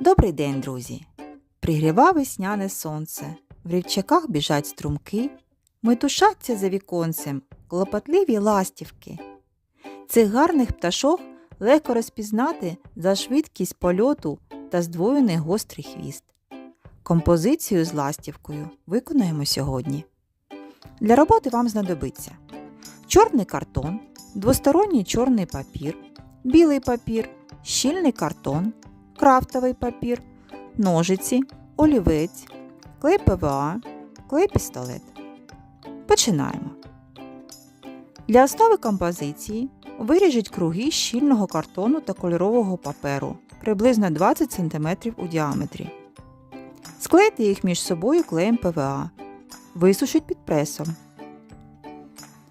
Добрий день, друзі! Пригріва весняне сонце, в рівчаках біжать струмки, метушаться за віконцем клопотливі ластівки. Цих гарних пташок легко розпізнати за швидкість польоту та здвоєний гострий хвіст. Композицію з ластівкою виконуємо сьогодні. Для роботи вам знадобиться чорний картон, двосторонній чорний папір, білий папір, щільний картон, крафтовий папір, ножиці, олівець, клей ПВА, клей пістолет. Починаємо. Для основи композиції виріжіть круги щільного картону та кольорового паперу приблизно 20 см у діаметрі. Склейте їх між собою клеєм ПВА. Висушіть під пресом.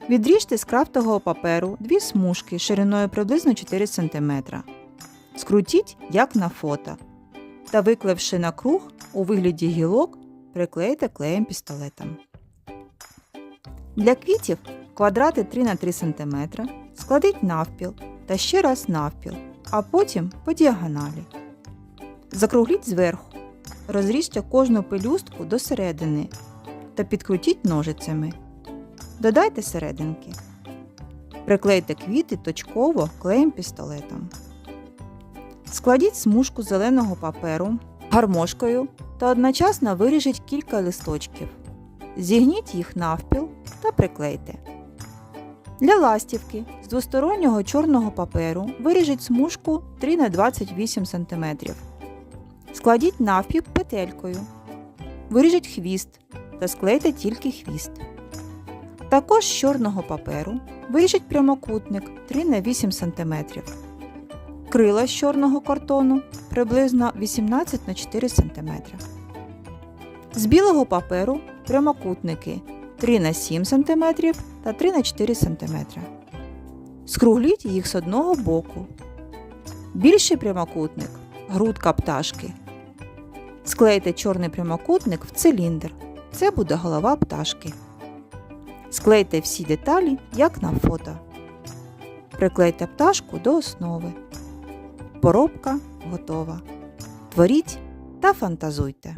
Відріжте з крафтового паперу дві смужки шириною приблизно 4 см. Скрутіть, як на фото. Та виклавши на круг у вигляді гілок, приклейте клеєм пістолетом. Для квітів квадрати 3 на 3 см складіть навпіл та ще раз навпіл, а потім по діагоналі. Закругліть зверху. Розріжте кожну пелюстку до середини та підкрутіть ножицями. Додайте серединки. Приклейте квіти точково клеєм пістолетом. Складіть смужку зеленого паперу гармошкою та одночасно виріжіть кілька листочків. Зігніть їх навпіл та приклейте. Для ластівки з двостороннього чорного паперу виріжіть смужку 3 на 28 см. Складіть навпіл петелькою. Виріжіть хвіст та склейте тільки хвіст. Також з чорного паперу виріжіть прямокутник 3 на 8 см. Крила з чорного картону приблизно 18 на 4 см. З білого паперу прямокутники 3 на 7 см та 3 на 4 см. Скругліть їх з одного боку. Більший прямокутник грудка пташки. Склейте чорний прямокутник в циліндр. Це буде голова пташки. Склейте всі деталі, як на фото. Приклейте пташку до основи. Поробка готова. Творіть та фантазуйте.